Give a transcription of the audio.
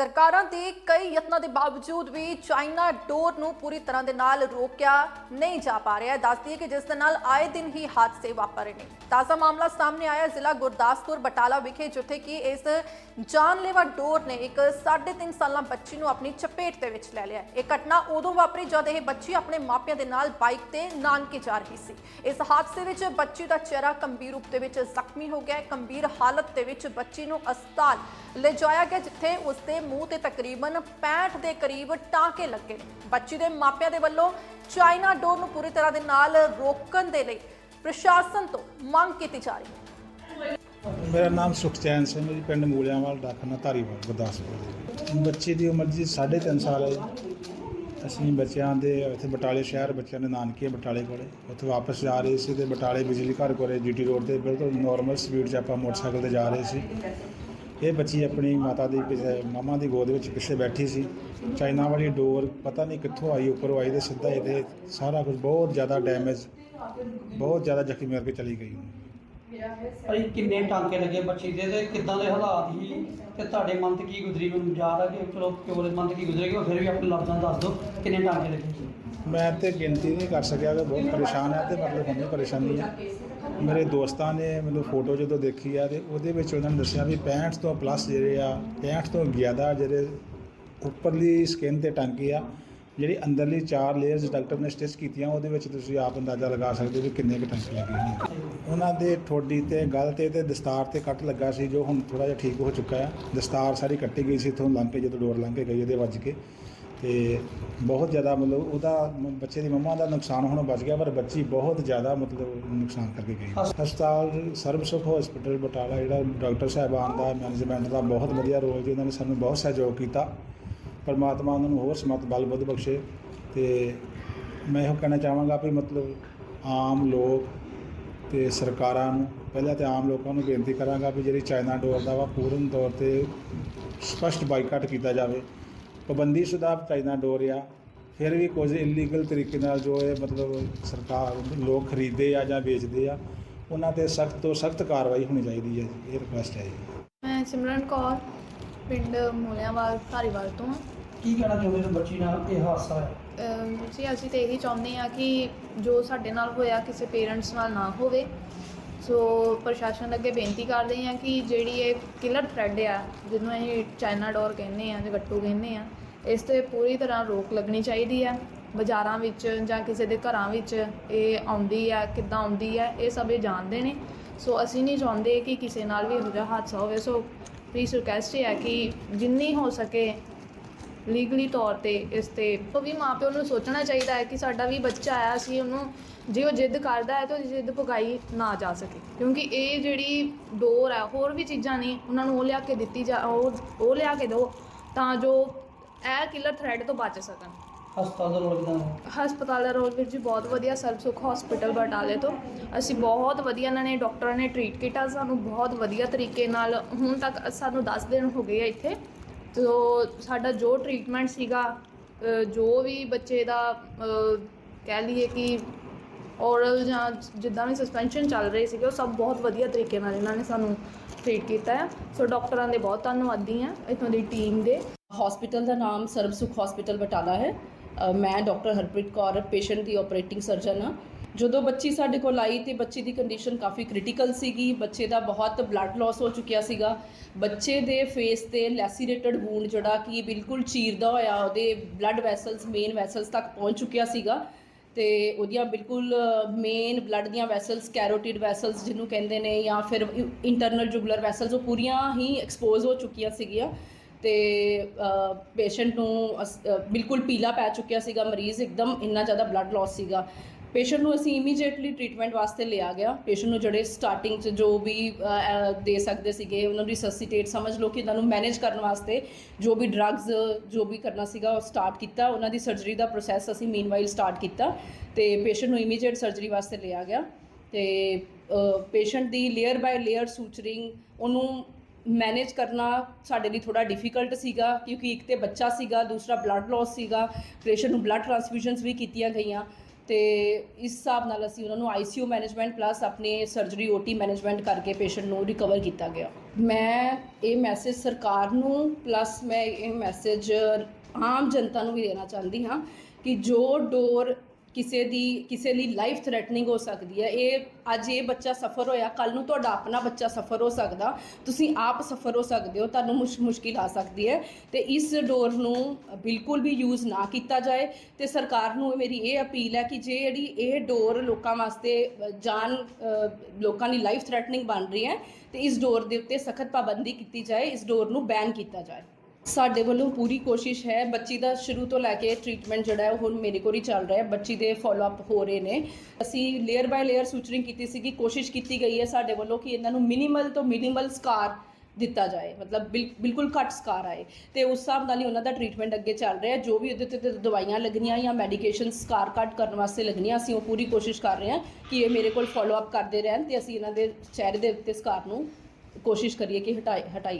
ਸਰਕਾਰਾਂ ਦੇ ਕਈ ਯਤਨਾਂ ਦੇ ਬਾਵਜੂਦ ਵੀ ਚਾਈਨਾ ਡੋਰ ਨੂੰ ਪੂਰੀ ਤਰ੍ਹਾਂ ਦੇ ਨਾਲ ਰੋਕਿਆ ਨਹੀਂ ਜਾ ਪਾ ਰਿਹਾ ਹੈ। ਦੱਸਦੀ ਹੈ ਕਿ ਜਿਸ ਦੇ ਨਾਲ ਆਏ ਦਿਨ ਹੀ ਹਾਦਸੇ ਵਾਪਰ ਰਹੇ ਨੇ। ਤਾਜ਼ਾ ਮਾਮਲਾ ਸਾਹਮਣੇ ਆਇਆ ਜ਼ਿਲ੍ਹਾ ਗੁਰਦਾਸਪੁਰ ਬਟਾਲਾ ਵਿਖੇ, ਜਿੱਥੇ ਕਿ ਇਸ ਜਾਨਲੇਵਾ ਡੋਰ ਨੇ ਇੱਕ 3.5 ਸਾਲਾਂ ਬੱਚੀ ਨੂੰ ਆਪਣੀ ਚਪੇਟ ਦੇ ਵਿੱਚ ਲੈ ਲਿਆ ਇਹ ਘਟਨਾ ਉਦੋਂ ਵਾਪਰੀ ਜਦ ਇਹ ਬੱਚੀ ਆਪਣੇ ਮਾਪਿਆਂ ਦੇ ਨਾਲ ਬਾਈਕ ਤੇ ਨਾਨਕੇ ਜਾ ਰਹੀ ਸੀ। ਇਸ ਹਾਦਸੇ ਵਿੱਚ ਬੱਚੀ ਦਾ ਚਿਹਰਾ ਗੰਭੀਰ ਰੂਪ ਦੇ ਵਿੱਚ ਜ਼ਖਮੀ ਹੋ ਗਿਆ ਗੰਭੀਰ ਹਾਲਤ ਦੇ ਵਿੱਚ ਬੱਚੀ ਨੂੰ ਹਸਪਤਾਲ ਲਿਜਾਇਆ ਗਿਆ, ਜਿੱਥੇ ਉਸ ਦੇ ਮੂੰਹ ਤੇ ਤਕਰੀਬਨ 65 ਦੇ ਕਰੀਬ ਟਾਂਕੇ ਲੱਗੇ। ਬੱਚੀ ਦੇ ਮਾਪਿਆਂ ਦੇ ਵੱਲੋਂ ਚਾਈਨਾ ਡੋਰ ਨੂੰ ਪੂਰੀ ਤਰ੍ਹਾਂ ਦੇ ਨਾਲ ਰੋਕਣ ਦੇ ਲਈ ਪ੍ਰਸ਼ਾਸਨ ਤੋਂ ਮੰਗ ਕੀਤੀ ਜਾ ਰਹੀ ਹੈ। ਮੇਰਾ ਨਾਮ ਸੁਖਚੈਨ ਸਿੰਘ ਹੈ ਜੀ, ਪਿੰਡ ਮੂਲਿਆਂਵਾਲ, ਡਾਕਖਾਨਾ ਧਾਰੀਵਾਲ ਗੁਰਦਾਸਪੁਰ ਬੱਚੇ ਦੀ ਉਮਰ ਜੀ 3.5 ਸਾਲ ਹੈ ਜੀ। ਅਸੀਂ ਬੱਚਿਆਂ ਦੇ ਇੱਥੇ ਬਟਾਲੇ ਸ਼ਹਿਰ, ਬੱਚਿਆਂ ਦੇ ਨਾਨਕੇ ਬਟਾਲੇ ਕੋਲੇ। ਉੱਥੇ ਵਾਪਸ ਜਾ ਰਹੇ ਸੀ ਤੇ ਬਟਾਲੇ ਬਿਜਲੀ ਘਰ ਕੋਲੇ, ਜੀਟੀ ਰੋਡ ਤੇ ਬਿਲਕੁਲ ਨਾਰਮਲ ਸਪੀਡ 'ਚ ਆਪਾਂ ਮੋਟਰਸਾਈਕਲ ਤੇ ਜਾ ਰਹੇ ਸੀ। ਇਹ ਬੱਚੀ ਆਪਣੀ ਮਾਤਾ ਦੀ, ਪਿੱਛੇ, ਮਾਮਾ ਦੀ ਗੋਦ ਵਿੱਚ ਪਿੱਛੇ ਬੈਠੀ ਸੀ। ਚਾਈਨਾ ਵਾਲੀ ਡੋਰ ਪਤਾ ਨਹੀਂ ਕਿੱਥੋਂ ਆਈ, ਉੱਪਰੋਂ ਆਈ ਤੇ ਸਿੱਧਾ ਇਹਦੇ ਸਾਰਾ ਕੁਝ ਬਹੁਤ ਜ਼ਿਆਦਾ ਡੈਮੇਜ ਬਹੁਤ ਜ਼ਿਆਦਾ ਜ਼ਖਮੀ ਕਰਕੇ ਚਲੀ ਗਈ। ਭਾਈ ਕਿੰਨੇ ਟਾਂਕੇ ਲੱਗੇ ਬੱਚੀ ਦੇ ਤੇ ਕਿੱਦਾਂ ਦੇ ਹਾਲਾਤ ਸੀ ਤੇ ਤੁਹਾਡੇ ਮਨ ਤੇ ਕੀ ਗੁਜ਼ਰੀ? ਮੈਨੂੰ ਯਾਦ ਆ ਕਿ ਚਲੋ ਪਿਓ ਦੇ ਮਨ ਤੇ ਕੀ ਗੁਜ਼ਰੇਗੀ ਉਹ ਫਿਰ ਵੀ ਆਪਣੇ ਲਫ਼ਜ਼ਾਂ ਦੱਸ ਦਿਓ ਕਿੰਨੇ ਟਾਂਕੇ ਲੱਗੇ? ਮੈਂ ਤੇ ਗਿਣਤੀ ਨਹੀਂ ਕਰ ਸਕਿਆ ਕਿ ਬਹੁਤ ਪਰੇਸ਼ਾਨ ਹੈ ਤੇ ਮਤਲਬ ਹੁਣ ਵੀ ਪਰੇਸ਼ਾਨੀ ਹੈ ਮੇਰੇ ਦੋਸਤਾਂ ਨੇ ਮੈਨੂੰ ਫੋਟੋ ਜਦੋਂ ਦੇਖੀ ਆ ਤੇ ਉਹਦੇ ਵਿੱਚ ਉਹਨਾਂ ਨੇ ਦੱਸਿਆ ਵੀ 65 ਤੋਂ ਪਲੱਸ ਜਿਹੜੇ ਆ 65 ਤੋਂ ਜ਼ਿਆਦਾ ਜਿਹੜੇ ਉੱਪਰਲੀ ਸਕਿਨ ਤੇ ਟਾਂਕੇ ਆ, ਜਿਹੜੀ ਅੰਦਰਲੀ ਚਾਰ ਲੇਅਰਸ ਡਾਕਟਰ ਨੇ ਸਟਿਚ ਕੀਤੀਆਂ, ਉਹਦੇ ਵਿੱਚ ਤੁਸੀਂ ਆਪ ਅੰਦਾਜ਼ਾ ਲਗਾ ਸਕਦੇ ਹੋ ਵੀ ਕਿੰਨੇ ਕੁ ਟਾਂਕੇ ਲੱਗੇ ਹੋਣਗੇ ਉਹਨਾਂ ਦੇ ਠੋਡੀ ਤੇ, ਗਲ ਤੇ ਤੇ ਦਸਤਾਰ ਤੇ ਕੱਟ ਲੱਗਾ ਸੀ, ਜੋ ਹੁਣ ਥੋੜਾ ਜਿਹਾ ਠੀਕ ਹੋ ਚੁੱਕਾ ਹੈ। ਦਸਤਾਰ ਸਾਰੀ ਕੱਟੀ ਗਈ ਸੀ ਇੱਥੋਂ ਲੰਘ ਕੇ, ਜਦੋਂ ਡੋਰ ਲੰਘ ਕੇ ਗਈ, ਉਹਦੇ ਵੱਜ ਕੇ। ਤੇ ਬਹੁਤ ਜ਼ਿਆਦਾ ਮਤਲਬ ਉਹਦਾ ਬੱਚੇ ਦੀ ਮੰਮਾ ਦਾ ਨੁਕਸਾਨ ਹੋਣੋਂ ਬਚ ਗਿਆ, ਪਰ ਬੱਚੀ ਬਹੁਤ ਜ਼ਿਆਦਾ ਮਤਲਬ ਨੁਕਸਾਨ ਕਰਕੇ ਗਈ। ਹਸਪਤਾਲ ਸਰਬ ਸੁਖ ਹਸਪੀਟਲ ਬਟਾਲਾ, ਜਿਹੜਾ ਡਾਕਟਰ ਸਾਹਿਬਾਨ ਦਾ ਮੈਨੇਜਮੈਂਟ ਦਾ ਬਹੁਤ ਵਧੀਆ ਰੋਲ ਜੀ ਉਹਨਾਂ ਨੇ ਸਾਨੂੰ ਬਹੁਤ ਸਹਿਯੋਗ ਕੀਤਾ। ਪਰਮਾਤਮਾ ਉਹਨਾਂ ਨੂੰ ਹੋਰ ਸਮਤ ਬਲ ਬੁੱਧ ਬਖਸ਼ੇ। ਤੇ ਮੈਂ ਇਹੋ ਕਹਿਣਾ ਚਾਹਾਂਗਾ ਵੀ ਮਤਲਬ ਆਮ ਲੋਕ ਤੇ ਸਰਕਾਰਾਂ ਨੂੰ ਪਹਿਲਾਂ ਤੇ ਆਮ ਲੋਕਾਂ ਨੂੰ ਬੇਨਤੀ ਕਰਾਂਗਾ ਵੀ ਜਿਹੜੀ ਚਾਈਨਾ ਡੋਰ ਦਾ ਵਾ ਪੂਰਨ ਤੌਰ ਤੇ ਸਪਸ਼ਟ ਬਾਈਕਾਟ ਕੀਤਾ ਜਾਵੇ। ਪਾਬੰਦੀਸ਼ੁਦਾ ਚਾਈਨਾ ਡੋਰ ਆ ਫਿਰ ਵੀ ਕੁਝ ਇਲੀਗਲ ਤਰੀਕੇ ਨਾਲ ਜੋ ਇਹ ਮਤਲਬ ਸਰਕਾਰ ਲੋਕ ਖਰੀਦਦੇ ਆ ਜਾਂ ਵੇਚਦੇ ਆ ਉਹਨਾਂ ਤੇ ਸਖਤ ਤੋਂ ਸਖਤ ਕਾਰਵਾਈ ਹੋਣੀ ਚਾਹੀਦੀ ਹੈ ਇਹ ਰਿਕੁਐਸਟ ਹੈ ਜੀ। ਮੈਂ ਸਿਮਰਨ ਕੌਰ ਪਿੰਡ ਮੂਲਿਆਂਵਾਲ ਧਾਰੀਵਾਲ ਤੋਂ। ਹਾਂ ਕੀ ਕਹਿਣਾ ਚਾਹੁੰਦੇ ਹੋ ਬੱਚੀ ਨਾਲ? ਇਹ ਹਾਦਸਾ ਹੈ ਜੀ ਅਸੀਂ ਤੇ ਇਹੀ ਚਾਹੁੰਦੇ ਹਾਂ ਕਿ ਜੋ ਸਾਡੇ ਨਾਲ ਹੋਇਆ ਕਿਸੇ ਪੇਰੈਂਟਸ ਨਾਲ ਨਾ ਹੋਵੇ। ਸੋ ਪ੍ਰਸ਼ਾਸਨ ਅੱਗੇ ਬੇਨਤੀ ਕਰਦੇ ਹਾਂ ਕਿ ਜਿਹੜੀ ਇਹ ਕਿਲਰ ਥ੍ਰੈਡ ਆ, ਜਿਹਨੂੰ ਅਸੀਂ ਚਾਈਨਾ ਡੋਰ ਕਹਿੰਦੇ ਆ ਜਾਂ ਗੱਟੂ ਕਹਿੰਦੇ ਆ ਇਸ ਤੇ ਪੂਰੀ ਤਰ੍ਹਾਂ ਰੋਕ ਲੱਗਣੀ ਚਾਹੀਦੀ ਆ। ਬਾਜ਼ਾਰਾਂ ਵਿੱਚ ਜਾਂ ਕਿਸੇ ਦੇ ਘਰਾਂ ਵਿੱਚ ਇਹ ਆਉਂਦੀ ਆ, ਕਿੱਦਾਂ ਆਉਂਦੀ ਆ, ਇਹ ਸਭ ਇਹ ਜਾਣਦੇ ਨੇ। ਸੋ ਅਸੀਂ ਨਹੀਂ ਚਾਹੁੰਦੇ ਕਿ ਕਿਸੇ ਨਾਲ ਵੀ ਇਹੋ ਜਿਹਾ ਹਾਦਸਾ ਹੋਵੇ। ਸੋ ਪਲੀਜ਼ ਰਿਕਵੈਸਟ ਹੈ ਕਿ ਜਿੰਨੀ ਹੋ ਸਕੇ ਲੀਗਲੀ ਤੌਰ ਤੇ ਇਸ ਤੇ। ਉਹ ਵੀ ਮਾਪਿਆਂ ਨੂੰ ਸੋਚਣਾ ਚਾਹੀਦਾ ਹੈ ਕਿ ਸਾਡਾ ਵੀ ਬੱਚਾ ਆਇਆ ਸੀ ਉਹਨੂੰ ਜੇ ਉਹ ਜਿੱਦ ਕਰਦਾ ਹੈ ਤਾਂ ਉਹਦੀ ਜਿੱਦ ਪੁਗਾਈ ਨਾ ਜਾ ਸਕੇ। ਕਿਉਂਕਿ ਇਹ ਜਿਹੜੀ ਡੋਰ ਹੈ ਹੋਰ ਵੀ ਚੀਜ਼ਾਂ ਨੇ ਉਹਨਾਂ ਨੂੰ ਉਹ ਲਿਆ ਕੇ ਦਿੱਤੀ ਜਾ ਉਹ ਉਹ ਲਿਆ ਕੇ ਦਿਓ ਤਾਂ ਜੋ ਇਹ ਕਿਲਰ ਥ੍ਰੈਡ ਤੋਂ ਬਚ ਸਕਣ। ਹਸਪਤਾਲ ਦਾ ਰੋਲ ਕਿਦਾਂ ਹੈ ਹਸਪਤਾਲ ਦਾ ਰੋਲ ਵੀਰ ਜੀ ਬਹੁਤ ਵਧੀਆ ਸਰਬ ਸੁੱਖ ਹਸਪੀਟਲ ਬਟਾਲੇ ਤੋਂ। ਅਸੀਂ ਬਹੁਤ ਵਧੀਆ ਇਹਨਾਂ ਨੇ ਡਾਕਟਰਾਂ ਨੇ ਟ੍ਰੀਟ ਕੀਤਾ ਸਾਨੂੰ ਬਹੁਤ ਵਧੀਆ ਤਰੀਕੇ ਨਾਲ ਹੁਣ ਤੱਕ ਸਾਨੂੰ 10 ਦਿਨ ਹੋ ਗਏ ਆ ਇੱਥੇ। ਤੋ ਸਾਡਾ ਜੋ ਟ੍ਰੀਟਮੈਂਟ ਸੀਗਾ ਜੋ ਵੀ ਬੱਚੇ ਦਾ ਕਹਿ ਲਈਏ ਕਿ ਔਰਲ ਜਾਂ ਜਿੱਦਾਂ ਵੀ ਸਸਪੈਂਸ਼ਨ ਚੱਲ ਰਹੀ ਸੀਗੇ, ਉਹ ਸਭ ਬਹੁਤ ਵਧੀਆ ਤਰੀਕੇ ਨਾਲ ਇਹਨਾਂ ਨੇ ਸਾਨੂੰ ਟ੍ਰੀਟ ਕੀਤਾ ਹੈ। ਸੋ ਡਾਕਟਰਾਂ ਦੇ ਬਹੁਤ ਧੰਨਵਾਦੀ ਹਾਂ ਇੱਥੋਂ ਦੀ ਟੀਮ ਦੇ। ਹਸਪੀਟਲ ਦਾ ਨਾਮ ਸਰਬ ਸੁਖ ਹਸਪੀਟਲ ਬਟਾਲਾ ਹੈ। ਮੈਂ ਡਾਕਟਰ ਹਰਪ੍ਰੀਤ ਕੌਰ ਪੇਸ਼ੈਂਟ ਦੀ ਆਪਰੇਟਿੰਗ ਸਰਜਨ ਹਾਂ। ਜਦੋਂ ਬੱਚੀ ਸਾਡੇ ਕੋਲ ਆਈ ਤੇ ਬੱਚੀ ਦੀ ਕੰਡੀਸ਼ਨ ਕਾਫੀ ਕ੍ਰਿਟੀਕਲ ਸੀਗੀ, ਬੱਚੇ ਦਾ ਬਹੁਤ ਬਲੱਡ ਲਾਸ ਹੋ ਚੁੱਕਿਆ ਸੀਗਾ। ਬੱਚੇ ਦੇ ਫੇਸ ਤੇ ਲੈਸੀਰੇਟਡ ਵੂਨ ਜਿਹੜਾ ਕਿ ਬਿਲਕੁਲ ਚੀਰਦਾ ਹੋਇਆ ਉਹਦੇ ਬਲੱਡ ਵੈਸਲਸ ਮੇਨ ਵੈਸਲਸ ਤੱਕ ਪਹੁੰਚ ਚੁੱਕਿਆ ਸੀਗਾ। ਤੇ ਉਹਦੀਆਂ ਬਿਲਕੁਲ ਮੇਨ ਬਲੱਡ ਦੀਆਂ ਵੈਸਲਸ ਕੈਰੋਟਿਡ ਵੈਸਲਸ ਜਿਹਨੂੰ ਕਹਿੰਦੇ ਨੇ ਜਾਂ ਫਿਰ ਇੰਟਰਨਲ ਜੁਗਲਰ ਵੈਸਲਸ ਉਹ ਪੂਰੀਆਂ ਹੀ ਐਕਸਪੋਜ਼ ਹੋ ਚੁੱਕੀਆਂ ਸੀਗੀਆਂ। ਤੇ ਪੇਸ਼ੈਂਟ ਨੂੰ ਅਸ- ਬਿਲਕੁਲ ਪੀਲਾ ਪੈ ਚੁੱਕਿਆ ਸੀਗਾ, ਮਰੀਜ਼ ਇੱਕਦਮ ਇੰਨਾ ਜ਼ਿਆਦਾ ਬਲੱਡ ਲਾਸ ਸੀਗਾ। ਪੇਸ਼ੈਂਟ ਨੂੰ ਅਸੀਂ ਇਮੀਡੀਏਟਲੀ ਟ੍ਰੀਟਮੈਂਟ ਵਾਸਤੇ ਲਿਆ ਗਿਆ। ਪੇਸ਼ੈਂਟ ਨੂੰ ਜਿਹੜੇ ਸਟਾਰਟਿੰਗ 'ਚ ਜੋ ਵੀ ਦੇ ਸਕਦੇ ਸੀਗੇ, ਉਹਨਾਂ ਨੂੰ ਰਿਸੈਸਿਟੇਟ ਸਮਝ ਲਓ ਕਿ ਇਹਨਾਂ ਨੂੰ ਮੈਨੇਜ ਕਰਨ ਵਾਸਤੇ ਜੋ ਵੀ ਡਰੱਗਸ ਜੋ ਵੀ ਕਰਨਾ ਸੀਗਾ ਉਹ ਸਟਾਰਟ ਕੀਤਾ। ਉਹਨਾਂ ਦੀ ਸਰਜਰੀ ਦਾ ਪ੍ਰੋਸੈਸ ਅਸੀਂ ਮੀਨਵਾਈਲ ਸਟਾਰਟ ਕੀਤਾ ਤੇ ਪੇਸ਼ੈਂਟ ਨੂੰ ਇਮੀਡੀਏਟ ਸਰਜਰੀ ਵਾਸਤੇ ਲਿਆ ਗਿਆ। ਤੇ ਪੇਸ਼ੈਂਟ ਦੀ ਲੇਅਰ ਬਾਈ ਲੇਅਰ ਸੂਚਰਿੰਗ ਉਹਨੂੰ ਮੈਨੇਜ ਕਰਨਾ ਸਾਡੇ ਲਈ ਥੋੜਾ ਡਿਫਿਕਲਟ ਸੀਗਾ ਕਿਉਂਕਿ ਇੱਕ ਤੇ ਬੱਚਾ ਸੀਗਾ, ਦੂਸਰਾ ਬਲੱਡ ਲਾਸ ਸੀਗਾ ਪੇਸ਼ੈਂਟ ਨੂੰ ਬਲੱਡ ਟ੍ਰਾਂਸਫਿਊਜ਼ਨਸ ਵੀ ਕੀਤੀਆਂ ਗਈਆਂ। ਤੇ ਇਸ ਹਿਸਾਬ ਨਾਲ ਅਸੀਂ ਉਹਨਾਂ ਨੂੰ ਆਈਸੀਯੂ ਮੈਨੇਜਮੈਂਟ ਪਲੱਸ ਆਪਣੇ ਸਰਜਰੀ ਓਟੀ ਮੈਨੇਜਮੈਂਟ ਕਰਕੇ ਪੇਸ਼ੈਂਟ ਨੂੰ ਰਿਕਵਰ ਕੀਤਾ ਗਿਆ। ਮੈਂ ਇਹ ਮੈਸੇਜ ਸਰਕਾਰ ਨੂੰ ਪਲੱਸ ਮੈਂ ਇਹ ਮੈਸੇਜ ਆਮ ਜਨਤਾ ਨੂੰ ਵੀ ਦੇਣਾ ਚਾਹੁੰਦੀ ਹਾਂ ਕਿ ਜੋ ਡੋਰ ਕਿਸੇ ਦੀ ਕਿਸੇ ਲਈ ਲਾਈਫ ਥ੍ਰੈਟਨਿੰਗ ਹੋ ਸਕਦੀ ਹੈ। ਇਹ ਅੱਜ ਇਹ ਬੱਚਾ ਸਫਰ ਹੋਇਆ ਕੱਲ ਨੂੰ ਤੁਹਾਡਾ ਆਪਣਾ ਬੱਚਾ ਸਫਰ ਹੋ ਸਕਦਾ। ਤੁਸੀਂ ਆਪ ਸਫਰ ਹੋ ਸਕਦੇ ਹੋ ਤੁਹਾਨੂੰ ਮੁਸ਼- ਮੁਸ਼ਕਿਲ ਆ ਸਕਦੀ ਹੈ। ਤੇ ਇਸ ਡੋਰ ਨੂੰ ਬਿਲਕੁਲ ਵੀ ਯੂਜ਼ ਨਾ ਕੀਤਾ ਜਾਏ। ਤੇ ਸਰਕਾਰ ਨੂੰ ਮੇਰੀ ਇਹ ਅਪੀਲ ਹੈ ਕਿ ਜੇ ਜਿਹੜੀ ਇਹ ਡੋਰ ਲੋਕਾਂ ਵਾਸਤੇ ਅ, ਜਾਨ ਲੋਕਾਂ ਦੀ ਲਾਈਫ ਥ੍ਰੈਟਨਿੰਗ ਬਣ ਰਹੀ ਹੈ ਤੇ ਇਸ ਡੋਰ ਦੇ ਉੱਤੇ ਸਖਤ ਪਾਬੰਦੀ ਕੀਤੀ ਜਾਏ ਇਸ ਡੋਰ ਨੂੰ ਬੈਨ ਕੀਤਾ ਜਾਏ। ਸਾਡੇ ਵੱਲੋਂ ਪੂਰੀ ਕੋਸ਼ਿਸ਼ ਹੈ, ਬੱਚੀ ਦਾ ਸ਼ੁਰੂ ਤੋਂ ਲੈ ਕੇ ਟ੍ਰੀਟਮੈਂਟ ਜਿਹੜਾ ਹੈ, ਉਹ ਹੁਣ ਮੇਰੇ ਕੋਲ ਹੀ ਚੱਲ ਰਿਹਾ ਹੈ। ਬੱਚੀ ਦੇ ਫਾਲੋ ਅਪ ਹੋ ਰਹੇ ਨੇ। ਅਸੀਂ ਲੇਅਰ ਬਾਈ ਲੇਅਰ ਸੂਚਰਿੰਗ ਕੀਤੀ ਸੀ ਕਿ ਕੋਸ਼ਿਸ਼ ਕੀਤੀ ਗਈ ਹੈ ਸਾਡੇ ਵੱਲੋਂ ਕਿ ਇਹਨਾਂ ਨੂੰ ਮਿਨੀਮਲ ਤੋਂ ਮਿਨੀਮਲ ਸਕਾਰ ਦਿੱਤਾ ਜਾਏ। ਮਤਲਬ ਬਿਲ- ਬਿਲਕੁਲ ਘੱਟ ਸਕਾਰ ਆਏ। ਤੇ ਉਸ ਹਿਸਾਬ ਨਾਲ ਹੀ ਉਹਨਾਂ ਦਾ ਟ੍ਰੀਟਮੈਂਟ ਅੱਗੇ ਚੱਲ ਰਿਹਾ ਜੋ ਵੀ ਉਹਦੇ ਤੇ ਦਵਾਈਆਂ ਲੱਗਣੀਆਂ ਜਾਂ ਮੈਡੀਕੇਸ਼ਨ ਸਕਾਰ ਘੱਟ ਕਰਨ ਵਾਸਤੇ ਲੱਗਣੀਆਂ, ਅਸੀਂ ਉਹ ਪੂਰੀ ਕੋਸ਼ਿਸ਼ ਕਰ ਰਹੇ ਹਾਂ ਕਿ ਇਹ ਮੇਰੇ ਕੋਲ ਫਾਲੋ ਅਪ ਕਰਦੇ ਰਹਿਣ ਤੇ ਅਸੀਂ ਇਹਨਾਂ ਦੇ ਚਿਹਰੇ ਦੇ ਉੱਤੇ ਸਕਾਰ ਨੂੰ ਕੋਸ਼ਿਸ਼ ਕਰੀਏ ਕਿ ਹਟਾਏ ਹਟਾਈ